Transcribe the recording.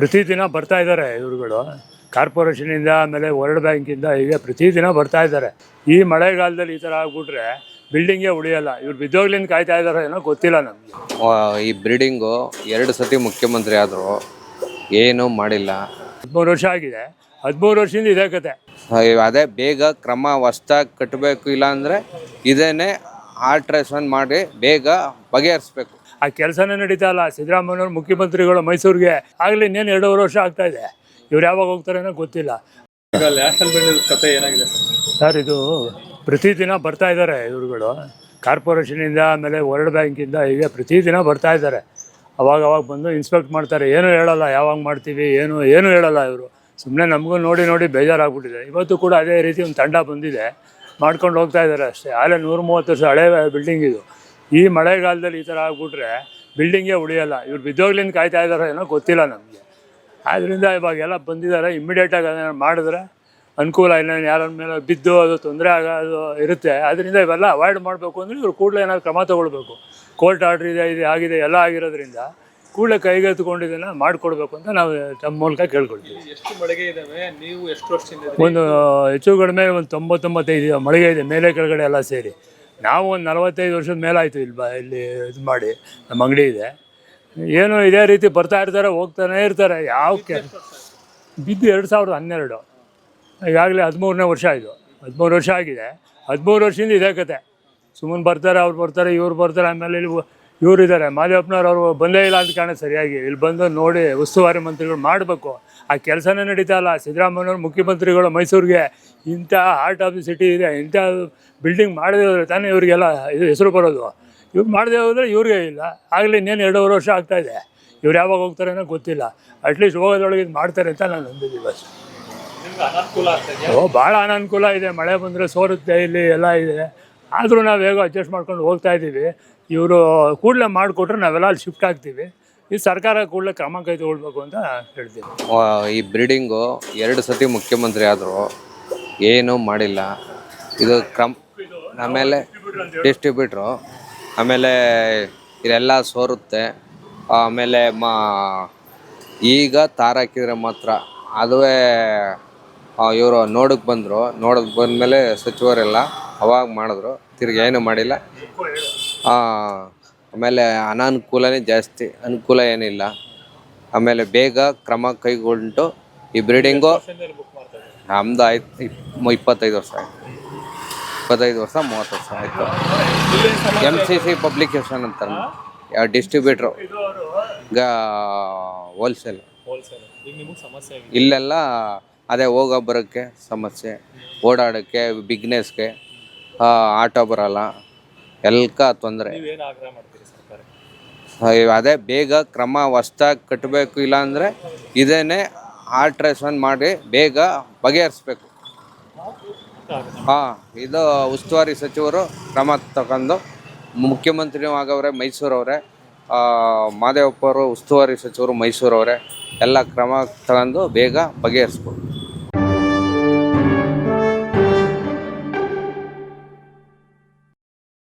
ಪ್ರತಿದಿನ ಬರ್ತಾ ಇದ್ದಾರೆ ಇವ್ರುಗಳು. ಕಾರ್ಪೊರೇಷನಿಂದ ಆಮೇಲೆ ವರ್ಲ್ಡ್ ಬ್ಯಾಂಕಿಂದ ಹೀಗೆ ಪ್ರತಿದಿನ ಬರ್ತಾ ಇದ್ದಾರೆ. ಈ ಮಳೆಗಾಲದಲ್ಲಿ ಈ ಥರ ಆಗ್ಬಿಟ್ರೆ ಬಿಲ್ಡಿಂಗೇ ಉಳಿಯಲ್ಲ. ಇವ್ರು ಬಿದ್ದೋಗ್ಲಿಂದ ಕಾಯ್ತಾ ಇದ್ದಾರೋ ಏನೋ ಗೊತ್ತಿಲ್ಲ ನಮಗೆ. ಈ ಬಿಲ್ಡಿಂಗು ಎರಡು ಸತಿ ಮುಖ್ಯಮಂತ್ರಿ ಆದರು ಏನೂ ಮಾಡಿಲ್ಲ. ಹದಿಮೂರು ವರ್ಷ ಆಗಿದೆ. ಹದಿಮೂರು ವರ್ಷದಿಂದ ಇದೇ ಕತೆ. ಅದೇ ಬೇಗ ಕ್ರಮ ಹೊಸ್ದಾಗಿ ಕಟ್ಟಬೇಕು ಇಲ್ಲ ಅಂದರೆ ಇದೇನೆ ಆಲ್ಟ್ರೇಷನ್ ಮಾಡಿ ಬೇಗ ಬಗೆಹರಿಸ್ಬೇಕು. ಆ ಕೆಲಸನೇ ನಡೀತಾ ಇಲ್ಲ. ಸಿದ್ದರಾಮಯ್ಯವ್ರು ಮುಖ್ಯಮಂತ್ರಿಗಳು ಮೈಸೂರಿಗೆ ಆಗಲಿ ಇನ್ನೇನು ಎರಡೂವರೆ ವರ್ಷ ಆಗ್ತಾ ಇದೆ. ಇವ್ರು ಯಾವಾಗ ಹೋಗ್ತಾರೆ ಅನ್ನೋ ಗೊತ್ತಿಲ್ಲ. ಕತೆ ಏನಾಗಿದೆ? ಸರ್ ಇದು ಪ್ರತಿದಿನ ಬರ್ತಾ ಇದ್ದಾರೆ ಇವ್ರುಗಳು. ಕಾರ್ಪೊರೇಷನಿಂದ ಆಮೇಲೆ ವರ್ಲ್ಡ್ ಬ್ಯಾಂಕಿಂದ ಹೀಗೆ ಪ್ರತಿದಿನ ಬರ್ತಾ ಇದ್ದಾರೆ. ಅವಾಗ ಅವಾಗ ಬಂದು ಇನ್ಸ್ಪೆಕ್ಟ್ ಮಾಡ್ತಾರೆ. ಏನೂ ಹೇಳಲ್ಲ ಯಾವಾಗ ಮಾಡ್ತೀವಿ ಏನು ಏನೂ ಹೇಳಲ್ಲ ಇವರು. ಸುಮ್ಮನೆ ನಮಗೂ ನೋಡಿ ನೋಡಿ ಬೇಜಾರಾಗ್ಬಿಟ್ಟಿದೆ. ಇವತ್ತು ಕೂಡ ಅದೇ ರೀತಿ ಒಂದು ತಂಡ ಬಂದಿದೆ. ಮಾಡ್ಕೊಂಡು ಹೋಗ್ತಾ ಇದ್ದಾರೆ ಅಷ್ಟೇ. ಆಗಲೇ ನೂರ ಮೂವತ್ತು ವರ್ಷ ಹಳೆ ಬಿಲ್ಡಿಂಗ್ ಇದು. ಈ ಮಳೆಗಾಲದಲ್ಲಿ ಈ ಥರ ಆಗ್ಬಿಟ್ರೆ ಬಿಲ್ಡಿಂಗೇ ಉಳಿಯೋಲ್ಲ. ಇವ್ರು ಬಿದ್ದೋಗ್ಲಿಂದ ಕಾಯ್ತಾ ಇದ್ದಾರೋ ಏನೋ ಗೊತ್ತಿಲ್ಲ ನಮಗೆ. ಆದ್ದರಿಂದ ಇವಾಗೆಲ್ಲ ಬಂದಿದ್ದಾರೆ. ಇಮ್ಮಿಡಿಯೇಟಾಗಿ ಅದನ್ನು ಮಾಡಿದ್ರೆ ಅನುಕೂಲ. ಇಲ್ಲ ಯಾರನ್ನ ಮೇಲೆ ಬಿದ್ದು ಅದು ತೊಂದರೆ ಆಗೋದು ಇರುತ್ತೆ. ಅದರಿಂದ ಇವೆಲ್ಲ ಅವಾಯ್ಡ್ ಮಾಡಬೇಕು ಅಂದರೆ ಇವ್ರು ಕೂಡಲೇ ಏನಾದ್ರು ಕ್ರಮ ತೊಗೊಳ್ಬೇಕು. ಕೋರ್ಟ್ ಆರ್ಡ್ರ್ ಇದೆ ಇದು ಆಗಿದೆ ಎಲ್ಲ ಆಗಿರೋದ್ರಿಂದ ಕೂಡಲೇ ಕೈಗೆತ್ತಿಕೊಂಡಿದ್ದನ್ನು ಮಾಡಿಕೊಡ್ಬೇಕು ಅಂತ ನಾವು ತಮ್ಮ ಮೂಲಕ ಕೇಳ್ಕೊಳ್ತೀವಿ. ಎಷ್ಟು ಮಳಿಗೆ ಇದ್ದಾವೆ ನೀವು ಎಷ್ಟು ವರ್ಷದಿಂದ ಒಂದು ಹೆಚ್ಚು ಕಡಿಮೆ ಒಂದು ತೊಂಬತ್ತೊಂಬತ್ತೈದು ಮಳಿಗೆ ಇದೆ. ಮೇಲೆ ಕೆಳಗಡೆ ಎಲ್ಲ ಸೇರಿ. ನಾವು ಒಂದು ನಲವತ್ತೈದು ವರ್ಷದ ಮೇಲಾಯಿತು ಇಲ್ಲಿ ಬ, ಇಲ್ಲಿ ಇದು ಮಾಡಿ, ನಮ್ಮ ಅಂಗಡಿ ಇದೆ. ಏನು ಇದೇ ರೀತಿ ಬರ್ತಾ ಇರ್ತಾರೆ, ಹೋಗ್ತಾನೆ ಇರ್ತಾರೆ, ಯಾವ ಕೆ, ಬಿದ್ದು ಎರಡು ಸಾವಿರದ ಹನ್ನೆರಡು. ಈಗಾಗಲೇ ಹದಿಮೂರನೇ ವರ್ಷ ಇದು. ಹದಿಮೂರು ವರ್ಷ ಆಗಿದೆ. ಹದಿಮೂರು ವರ್ಷದಿಂದ ಇದೇ ಕತೆ. ಸುಮ್ಮನೆ ಬರ್ತಾರೆ, ಅವ್ರು ಬರ್ತಾರೆ, ಇವ್ರು ಬರ್ತಾರೆ, ಆಮೇಲೆ ಇಲ್ಲಿ ಇವ್ರು ಇದ್ದಾರೆ ಮಾದೇವಪ್ಪನವ್ರು ಅವರು ಬಂದೇ ಇಲ್ಲ ಅಂತ ಕಾರಣ ಸರಿಯಾಗಿ. ಇಲ್ಲಿ ಬಂದು ನೋಡಿ ಉಸ್ತುವಾರಿ ಮಂತ್ರಿಗಳು ಮಾಡಬೇಕು. ಆ ಕೆಲಸನೇ ನಡೀತಾ ಇಲ್ಲ. ಸಿದ್ದರಾಮಯ್ಯವ್ರು ಮುಖ್ಯಮಂತ್ರಿಗಳು ಮೈಸೂರಿಗೆ ಇಂಥ ಹಾರ್ಟ್ ಆಫ್ ದಿ ಸಿಟಿ ಇದೆ. ಇಂಥ ಬಿಲ್ಡಿಂಗ್ ಮಾಡದೇ ಹೋದರೆ ತಾನೇ ಇವರಿಗೆಲ್ಲ ಇದು ಹೆಸರು ಬರೋದು. ಇವ್ರು ಮಾಡದೇ ಹೋದರೆ ಇವ್ರಿಗೆ ಇಲ್ಲ. ಆಗಲಿ ಇನ್ನೇನು ಎರಡೂವರೆ ವರ್ಷ ಆಗ್ತಾ ಇದೆ. ಇವ್ರು ಯಾವಾಗ ಹೋಗ್ತಾರೇನೋ ಗೊತ್ತಿಲ್ಲ. ಅಟ್ಲೀಸ್ಟ್ ಹೋಗೋದ್ರೊಳಗೆ ಇದು ಮಾಡ್ತಾರೆ ಅಂತ ನಾನು ನಂಬಿದ್ದೀನಿ ಬಸ್. ಓ ಭಾಳ ಅನಾನುಕೂಲ ಇದೆ. ಮಳೆ ಬಂದರೆ ಸೋರುತ್ತೆ ಇಲ್ಲಿ ಎಲ್ಲ ಇದೆ. ಆದರೂ ನಾವು ಹೇಗೋ ಅಡ್ಜಸ್ಟ್ ಮಾಡ್ಕೊಂಡು ಹೋಗ್ತಾ ಇದ್ದೀವಿ ಇವರು ಕೂಡಲೇ ಮಾಡಿಕೊಟ್ರೆ ನಾವೆಲ್ಲ ಅಲ್ಲಿ ಶಿಫ್ಟ್ ಆಗ್ತೀವಿ. ಈ ಸರ್ಕಾರ ಕೂಡಲೇ ಕ್ರಮ ಕೈ ತಗೊಳ್ಬೇಕು ಅಂತ ಹೇಳ್ತೀನಿ ಈ ಬ್ರೀಡಿಂಗು ಎರಡು ಸತಿ ಮುಖ್ಯಮಂತ್ರಿ ಆದರು ಏನೂ ಮಾಡಿಲ್ಲ. ಇದು ಕ್ರಮ ಆಮೇಲೆ ಡಿಸ್ಟ್ರಿಬ್ಯೂಟ್ರು ಆಮೇಲೆ ಇದೆಲ್ಲ ಸೋರುತ್ತೆ. ಆಮೇಲೆ ಮಾ, ಈಗ ತಾರಾಕಿದ್ರೆ ಮಾತ್ರ. ಅದುವೇ ಇವರು ನೋಡಕ್ಕೆ ಬಂದರು. ನೋಡಕ್ಕೆ ಬಂದಮೇಲೆ ಸಚಿವರೆಲ್ಲ ಅವಾಗ ಮಾಡಿದ್ರು. ತಿರ್ಗಿ ಏನು ಮಾಡಿಲ್ಲ. ಆಮೇಲೆ ಅನಾನುಕೂಲನೇ ಜಾಸ್ತಿ, ಅನುಕೂಲ ಏನಿಲ್ಲ. ಆಮೇಲೆ ಬೇಗ ಕ್ರಮ ಕೈಗೊಂಡು ಈ ಬ್ರೀಡಿಂಗು ನಮ್ದು ಆಯ್ತು, ಇಪ್- ಇಪ್ಪತ್ತೈದು ವರ್ಷ ಆಯ್ತು. ಇಪ್ಪತ್ತೈದು ವರ್ಷ, ಮೂವತ್ತು ವರ್ಷ ಆಯಿತು. ಎಂ ಸಿ ಸಿ ಪಬ್ಲಿಕೇಶನ್ ಅಂತಾರೆ ಡಿಸ್ಟ್ರಿಬ್ಯೂಟ್ರು ಈಗ ಹೋಲ್ಸೇಲ್ ಇಲ್ಲೆಲ್ಲ ಅದೇ ಹೋಗೋ ಬರೋಕ್ಕೆ ಸಮಸ್ಯೆ, ಓಡಾಡೋಕ್ಕೆ ಬಿಗ್ನೆಸ್ಗೆ ಆಟೋ ಬರಲ್ಲ. ಎಲ್ಕ ತೊಂದರೆ. ನೀವೇನು ಆಗ್ರಹ ಮಾಡ್ತೀರಿ ಸರ್ಕಾರ ಅದೇ ಬೇಗ ಕ್ರಮ ಹೊಸ್ದಾಗಿ ಕಟ್ಟಬೇಕು ಇಲ್ಲ ಅಂದರೆ ಇದೇನೆ ಆಲ್ಟ್ರೇಷನ್ ಮಾಡಿ ಬೇಗ ಬಗೆಹರಿಸ್ಬೇಕು. ಹಾಂ ಇದು ಉಸ್ತುವಾರಿ ಸಚಿವರು ಕ್ರಮ ತಗೊಂಡು ಮುಖ್ಯಮಂತ್ರಿನೂ ಆಗವ್ರೆ ಮೈಸೂರವರೇ ಮಾದೇವಪ್ಪ ಅವರು ಉಸ್ತುವಾರಿ ಸಚಿವರು ಮೈಸೂರವರೇ ಎಲ್ಲ ಕ್ರಮ ತಗೊಂಡು ಬೇಗ ಬಗೆಹರಿಸ್ಬೇಕು.